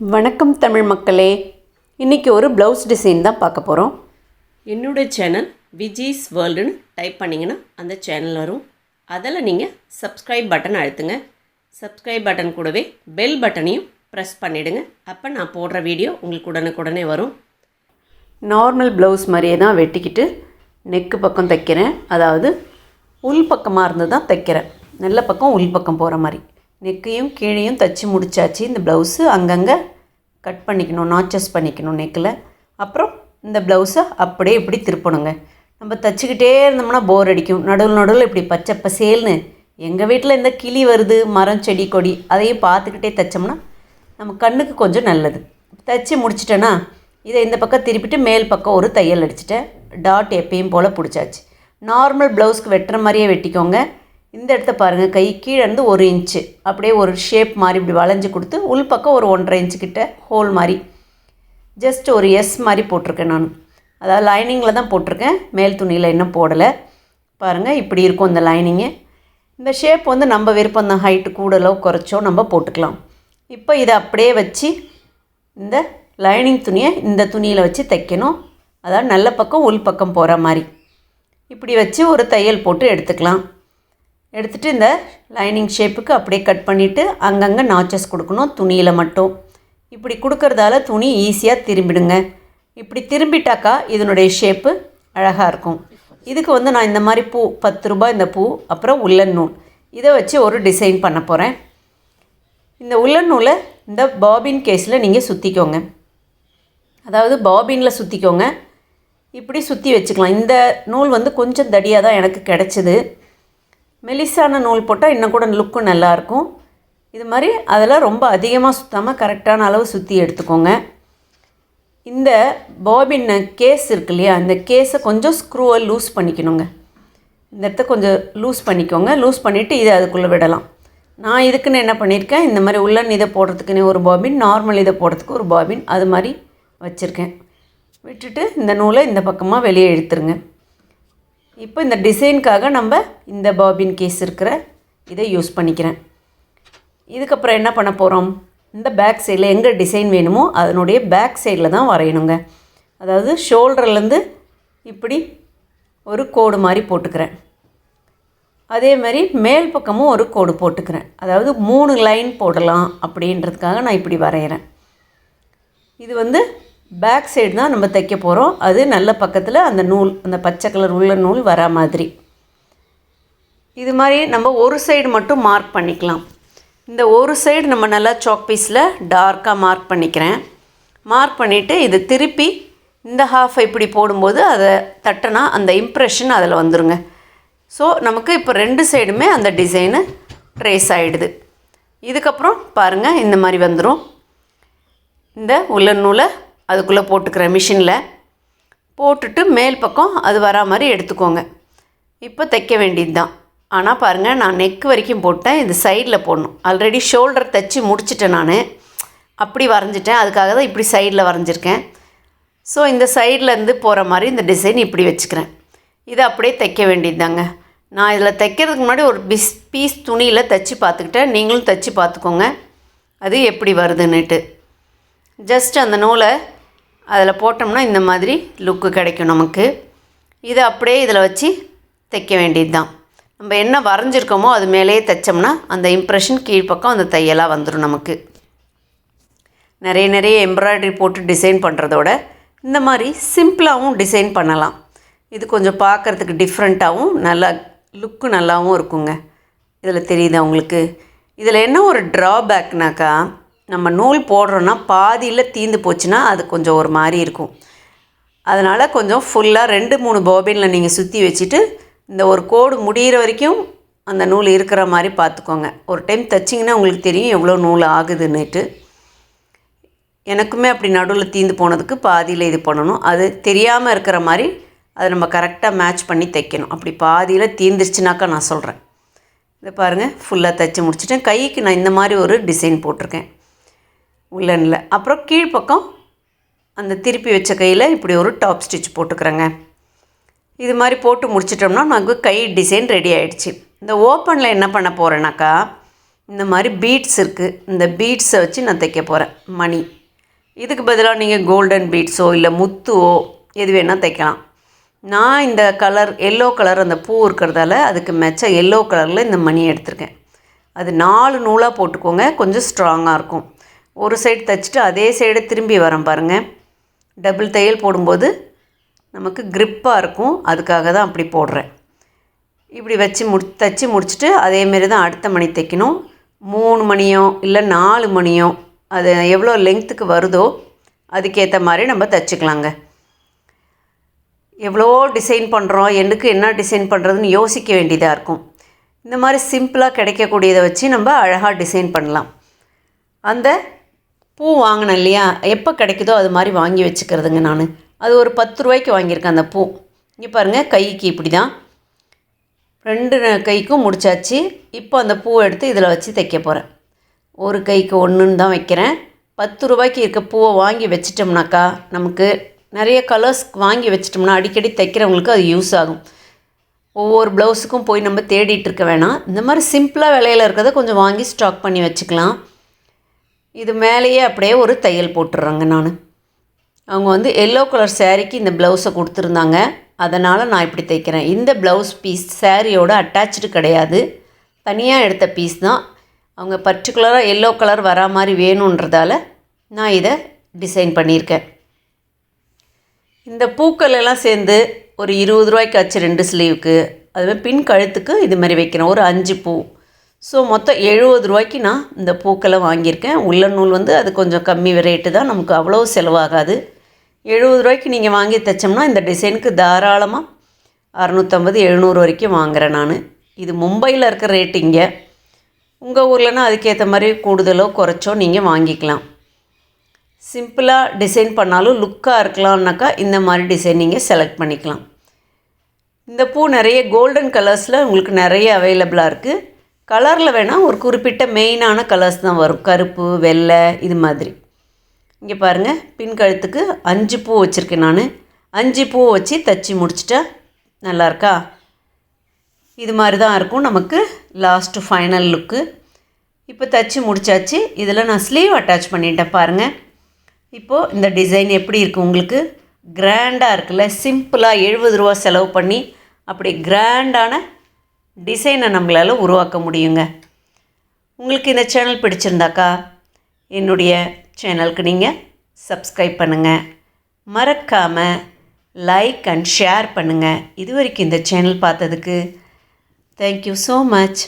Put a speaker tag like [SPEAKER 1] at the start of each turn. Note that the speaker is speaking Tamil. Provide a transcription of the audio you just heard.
[SPEAKER 1] வணக்கம் தமிழ் மக்களே. இன்றைக்கி ஒரு ப்ளவுஸ் டிசைன் தான் பார்க்க போகிறோம்
[SPEAKER 2] என்னோட சேனல் விஜிஸ் வேர்ல்டுன்னு டைப் பண்ணிங்கன்னா அந்த சேனல் வரும். அதில் நீங்கள் சப்ஸ்கிரைப் பட்டன் அழுத்துங்க. சப்ஸ்கிரைப் பட்டன் கூடவே பெல் பட்டனையும் ப்ரெஸ் பண்ணிவிடுங்க அப்போ நான் போடுற வீடியோ உங்களுக்கு உடனுக்குடனே வரும்.
[SPEAKER 1] நார்மல் ப்ளவுஸ் மாதிரியே தான் வெட்டிக்கிட்டு நெக்கு பக்கம் தைக்கிறேன். அதாவது உள் பக்கமாக இருந்து தான் தைக்கிறேன். நல்ல பக்கம் உள் பக்கம் போகிற மாதிரி. நெக்கையும் கீழேயும் தைச்சி முடிச்சாச்சு. இந்த ப்ளவுஸு அங்கங்கே கட் பண்ணிக்கணும் நாச்சஸ் பண்ணிக்கணும் நெக்கில். அப்புறம் இந்த ப்ளவுஸை அப்படியே இப்படி திருப்பணுங்க. நம்ம தைச்சிக்கிட்டே இருந்தோம்னா போர் அடிக்கும். நடுவில் நடுவில் இப்படி பச்சை பசேல்னு எங்கள் வீட்டில் இந்த கிளி வருது மரம் செடி கொடி அதையும் பார்த்துக்கிட்டே தைச்சோம்னா நம்ம கண்ணுக்கு கொஞ்சம் நல்லது. தைச்சி முடிச்சிட்டேன்னா இதை இந்த பக்கம் திருப்பிட்டு மேல் பக்கம் ஒரு தையல் அடிச்சிட்டேன். டாட் எப்பயும் போல் பிடிச்சாச்சு. நார்மல் ப்ளவுஸ்க்கு வெட்டுற மாதிரியே வெட்டிக்கோங்க. இந்த இடத்த பாருங்கள் கை கீழே இருந்து ஒரு இன்ச்சு அப்படியே ஒரு ஷேப் மாதிரி இப்படி வளைஞ்சு கொடுத்து உள் பக்கம் ஒரு ஒன்றரை இன்ச்சு கிட்ட ஹோல் மாதிரி. ஜஸ்ட் ஒரு எஸ் மாதிரி போட்டிருக்கேன் நான். அதாவது லைனிங்கில் தான் போட்டிருக்கேன். மேல் துணியில் இன்னும் போடலை. பாருங்கள் இப்படி இருக்கும் இந்த லைனிங்கு இந்த ஷேப் வந்து நம்ம விருப்பம் தான். ஹைட்டு கூடலோ குறைச்சோ நம்ம போட்டுக்கலாம். இப்போ இதை அப்படியே வச்சு இந்த லைனிங் துணியை இந்த துணியில் வச்சு தைக்கணும். அதாவது நல்ல பக்கம் உள் பக்கம் போகிற மாதிரி. இப்படி வச்சு ஒரு தையல் போட்டு எடுத்துக்கலாம். எடுத்துகிட்டு இந்த லைனிங் ஷேப்புக்கு அப்படியே கட் பண்ணிவிட்டு அங்கங்கே நாச்சஸ் கொடுக்கணும் துணியில் மட்டும். இப்படி கொடுக்கறதால துணி ஈஸியாக திரும்பிடுங்க. இப்படி திரும்பிட்டாக்கா இதனுடைய ஷேப்பு அழகாக இருக்கும். இதுக்கு வந்து நான் இந்த மாதிரி பூ பத்து ரூபாய் இந்த பூ அப்புறம் உள்ளன் நூல் இதை வச்சு ஒரு டிசைன் பண்ண போகிறேன் இந்த உள்ளன் நூலை இந்த பாபின் கேஸில் நீங்கள் சுற்றிக்கோங்க அதாவது பாபினில் சுற்றிக்கோங்க இப்படி சுற்றி வச்சுக்கலாம். இந்த நூல் வந்து கொஞ்சம் தடியாக தான் எனக்கு கிடச்சிது. மெலிசான நூல் போட்டால் இன்னும் கூட லுக்கும் நல்லாயிருக்கும். இது மாதிரி அதெல்லாம் ரொம்ப அதிகமாக சுற்றாமல் கரெக்டான அளவு சுற்றி எடுத்துக்கோங்க. இந்த பாபின் கேஸ் இருக்கு இல்லையா இந்த கேஸை கொஞ்சம் ஸ்க்ரூவை லூஸ் பண்ணிக்கணுங்க. இந்த இடத்த கொஞ்சம் லூஸ் பண்ணிக்கோங்க. லூஸ் பண்ணிவிட்டு இதை அதுக்குள்ளே விடலாம். நான் இதுக்குன்னு என்ன பண்ணியிருக்கேன் இந்த மாதிரி உள்ளன் இதை போடுறதுக்குன்னு ஒரு பாபின் நார்மல் இதை போடுறதுக்கு ஒரு பாபின் அது மாதிரி வச்சுருக்கேன். விட்டுட்டு இந்த நூலை இந்த பக்கமாக வெளியே இழுத்துருங்க. இப்போ இந்த டிசைனுக்காக நம்ம இந்த பாபின் கேஸ் இருக்கிற இதை யூஸ் பண்ணிக்கிறேன். இதுக்கப்புறம் என்ன பண்ண போகிறோம் இந்த பேக் சைடில் எங்கே டிசைன் வேணுமோ அதனுடைய பேக் சைடில் தான் வரையணுங்க. அதாவது ஷோல்டர்லேருந்து இப்படி ஒரு கோடு மாதிரி போட்டுக்கிறேன். அதே மாதிரி மேல் பக்கமும் ஒரு கோடு போட்டுக்கிறேன். அதாவது மூணு லைன் போடலாம் அப்படின்றதுக்காக நான் இப்படி வரைகிறேன் இது வந்து பேக் சைடு தான் நம்ம தைக்க போகிறோம் அது நல்ல பக்கத்தில் அந்த நூல் அந்த பச்சை கலர் உள்ள நூல் வரா மாதிரி. இது மாதிரி நம்ம ஒரு சைடு மட்டும் மார்க் பண்ணிக்கலாம். இந்த ஒரு சைடு நம்ம நல்லா சாக் பீஸில் டார்க்காக மார்க் பண்ணிக்கிறேன். மார்க் பண்ணிவிட்டு இது திருப்பி இந்த ஹாஃப் இப்படி போடும்போது அதை தட்டினா அந்த இம்ப்ரெஷன் அதில் வந்துருங்க. ஸோ நமக்கு இப்போ ரெண்டு சைடுமே அந்த டிசைனு ட்ரேஸ் ஆகிடுது இதுக்கப்புறம் பாருங்கள் இந்த மாதிரி வந்துடும் இந்த உள்ள நூலை அதுக்குள்ளே போட்டுக்கிறேன் மிஷினில் போட்டுட்டு மேல் பக்கம் அது வரா மாதிரி எடுத்துக்கோங்க. இப்போ தைக்க வேண்டியது தான். ஆனால் பாருங்கள் நான் நெக் வரைக்கும் போட்டேன் இது சைடில் போடணும். ஆல்ரெடி ஷோல்டர் தைச்சி முடிச்சிட்டேன் நான். அப்படி வரைஞ்சிட்டேன் அதுக்காக தான் இப்படி சைடில் வரைஞ்சிருக்கேன். ஸோ இந்த சைட்லேருந்து போகிற மாதிரி இந்த டிசைன் இப்படி வச்சுக்கிறேன். இதை அப்படியே தைக்க வேண்டியது தாங்க. நான் இதில் தைக்கிறதுக்கு முன்னாடி ஒரு பிஸ் பீஸ் துணியில் தைச்சி பார்த்துக்கிட்டேன். நீங்களும் தைச்சி பார்த்துக்கோங்க. அது எப்படி வருதுன்னுட்டு. ஜஸ்ட் அந்த நூலை அதில் போட்டோம்னா இந்த மாதிரி லுக்கு கிடைக்கும் நமக்கு. இதை அப்படியே இதில் வச்சு தைக்க வேண்டியது தான். நம்ம என்ன வரைஞ்சிருக்கோமோ அது மேலேயே தைச்சோம்னா அந்த இம்ப்ரெஷன் கீழ்ப்பக்கம் அந்த தையலாக வந்துடும் நமக்கு. நிறைய நிறைய எம்ப்ராய்டரி போட்டு டிசைன் பண்ணுறதோட இந்த மாதிரி சிம்பிளாகவும் டிசைன் பண்ணலாம். இது கொஞ்சம் பார்க்குறதுக்கு டிஃப்ரெண்ட்டாகவும் நல்லா லுக்கு நல்லாவும் இருக்குங்க. இதில் தெரியுதா உங்களுக்கு? இதில் என்ன ஒரு ட்ராபேக்னாக்கா நம்ம நூல் போடுறோன்னா பாதியில் தீந்து போச்சுன்னா அது கொஞ்சம் ஒரு மாதிரி இருக்கும். அதனால் கொஞ்சம் ஃபுல்லாக ரெண்டு மூணு பாபினில் நீங்கள் சுற்றி வச்சுட்டு இந்த ஒரு கோடு முடிகிற வரைக்கும் அந்த நூல் இருக்கிற மாதிரி பார்த்துக்கோங்க. ஒரு டைம் தைச்சிங்கன்னா உங்களுக்கு தெரியும் எவ்வளோ நூல் ஆகுதுன்னுட்டு. எனக்குமே அப்படி நடுவில் தீந்து போனதுக்கு பாதியில் இது பண்ணணும். அது தெரியாமல் இருக்கிற மாதிரி அதை நம்ம கரெக்டாக மேட்ச் பண்ணி தைக்கணும். அப்படி பாதியில் தீந்துருச்சுனாக்கா நான் சொல்கிறேன் இதை பாருங்கள் ஃபுல்லாக தைச்சி முடிச்சுட்டேன். கைக்கு நான் இந்த மாதிரி ஒரு டிசைன் போட்டிருக்கேன். உள்ளனில். அப்புறம் கீழ்ப்பக்கம் அந்த திருப்பி வச்ச கையில் இப்படி ஒரு டாப் ஸ்டிச் போட்டுக்கிறேங்க. இது மாதிரி போட்டு முடிச்சிட்டோம்னா நமக்கு கை டிசைன் ரெடி ஆகிடுச்சு இந்த ஓப்பனில் என்ன பண்ண போகிறேன்னாக்கா இந்த மாதிரி பீட்ஸ் இருக்குது இந்த பீட்ஸை வச்சு நான் தைக்க போகிறேன் மணி. இதுக்கு பதிலாக நீங்கள் கோல்டன் பீட்ஸோ இல்லை முத்துவோ எது வேணால் தைக்கலாம். நான் இந்த கலர் எல்லோ கலர் அந்த பூ இருக்கிறதால அதுக்கு மெச்ச எல்லோ கலரில் இந்த மணி எடுத்திருக்கேன். அது நாலு நூலாக போட்டுக்கோங்க. கொஞ்சம் ஸ்ட்ராங்காக இருக்கும். ஒரு சைடு தைச்சிட்டு அதே சைடு திரும்பி வரேன் பாருங்கள் டபுள் தையல் போடும்போது நமக்கு க்ரிப்பாக இருக்கும். அதுக்காக தான் அப்படி போடுறேன். இப்படி வச்சு முடி தைச்சி முடிச்சுட்டு அதேமாரி தான் அடுத்த மணி தைக்கணும். மூணு மணியோ இல்லை நாலு மணியோ அது எவ்வளோ லெங்க்த்துக்கு வருதோ அதுக்கேற்ற மாதிரி நம்ம தைச்சிக்கலாங்க. எவ்வளோ டிசைன் பண்ணுறோம் எனக்கு என்ன டிசைன் பண்ணுறதுன்னு யோசிக்க வேண்டியதாக இருக்கும். இந்த மாதிரி சிம்பிளாக கிடைக்கக்கூடியதை வச்சு நம்ம அழகாக டிசைன் பண்ணலாம். அந்த பூ வாங்கினேன் இல்லையா? எப்போ கிடைக்குதோ அது மாதிரி வாங்கி வச்சுக்கிறதுங்க நான். அது ஒரு பத்து ரூபாய்க்கு வாங்கியிருக்கேன் அந்த பூ. இங்கே பாருங்கள் கைக்கு இப்படி தான் ரெண்டு கைக்கும் முடிச்சாச்சு. இப்போ அந்த பூவை எடுத்து இதில் வச்சு தைக்க போகிறேன் ஒரு கைக்கு ஒன்றுன்னு தான் வைக்கிறேன். பத்து ரூபாய்க்கு இருக்க பூவை வாங்கி வச்சிட்டோம்னாக்கா நமக்கு நிறைய கலர்ஸ் வாங்கி வச்சிட்டோம்னா அடிக்கடி தைக்கிறவங்களுக்கு அது யூஸ் ஆகும். ஒவ்வொரு ப்ளவுஸுக்கும் போய் நம்ம தேடிட்டு இருக்க வேணாம். இந்த மாதிரி சிம்பிளாக விலையில் இருக்கிறத கொஞ்சம் வாங்கி ஸ்டாக் பண்ணி வச்சுக்கலாம். இது மேலேயே அப்படியே ஒரு தையல் போட்டுடுறேங்க நான். அவங்க வந்து எல்லோ கலர் சேரீக்கு இந்த ப்ளவுஸை கொடுத்துருந்தாங்க. அதனால் நான் இப்படி தைக்கிறேன். இந்த ப்ளவுஸ் பீஸ் சேரீயோட அட்டாச்சு கிடையாது. தனியாக எடுத்த பீஸ் தான். அவங்க பர்டிகுலராக எல்லோ கலர் வரா மாதிரி வேணுன்றதால நான் இதை டிசைன் பண்ணியிருக்கேன். இந்த பூக்கள் எல்லாம் சேர்ந்து ஒரு இருபது ரூபாய்க்கு ஆச்சு ரெண்டு ஸ்லீவுக்கு அதுமாதிரி பின் கழுத்துக்கு இது மாதிரி வைக்கிறேன். ஒரு அஞ்சு பூ. ஸோ மொத்தம் எழுபது ரூபாய்க்கு நான் இந்த பூக்களை வாங்கியிருக்கேன். உள்ள நூல் வந்து அது கொஞ்சம் கம்மி ரேட்டு தான். நமக்கு அவ்வளோ செலவாகாது. எழுபது ரூபாய்க்கு நீங்கள் வாங்கி தைச்சோம்னா இந்த டிசைனுக்கு தாராளமாக அறநூற்றம்பது எழுநூறு வரைக்கும் வாங்குறேன் நான். இது மும்பையில் இருக்கிற ரேட்டிங்க இங்கே. உங்கள் ஊர்லனா அதுக்கேற்ற மாதிரி கூடுதலோ குறைச்சோ நீங்கள் வாங்கிக்கலாம். சிம்பிளாக டிசைன் பண்ணாலும் லுக்காக இருக்கலாம்னாக்கா இந்த மாதிரி டிசைன் நீங்கள் செலக்ட் பண்ணிக்கலாம். இந்த பூ நிறைய கோல்டன் கலர்ஸில் உங்களுக்கு நிறைய அவைலபிளாக இருக்குது கலரில் வேணால் ஒரு குறிப்பிட்ட மெயினான கலர்ஸ் தான் வரும். கருப்பு வெள்ளை இது மாதிரி. இங்கே பாருங்கள் பின் கழுத்துக்கு அஞ்சு பூ வச்சுருக்கேன் நான். அஞ்சு பூ வச்சு தச்சு முடிச்சிட்டா நல்லா இருக்கா? இது மாதிரி தான் இருக்கும் நமக்கு லாஸ்ட்டு ஃபைனல் லுக்கு இப்போ தச்சு முடிச்சாச்சு. இதில் நான் ஸ்லீவ் அட்டாச் பண்ணிட்டேன் பாருங்கள் இப்போது இந்த டிசைன் எப்படி இருக்குது உங்களுக்கு? கிராண்டாக இருக்குல்ல சிம்பிளாக எழுபது ரூபா செலவு பண்ணி அப்படி கிராண்டான டிசைனை நம்மளால் உருவாக்க முடியுங்க. உங்களுக்கு இந்த சேனல் பிடிச்சிருந்தாக்கா என்னுடைய சேனலுக்கு நீங்கள் சப்ஸ்கிரைப் பண்ணுங்கள் மறக்காமல் லைக் அண்ட் ஷேர் பண்ணுங்கள் இது வரைக்கும் இந்த சேனல் பார்த்ததுக்கு தேங்க்யூ ஸோ மச்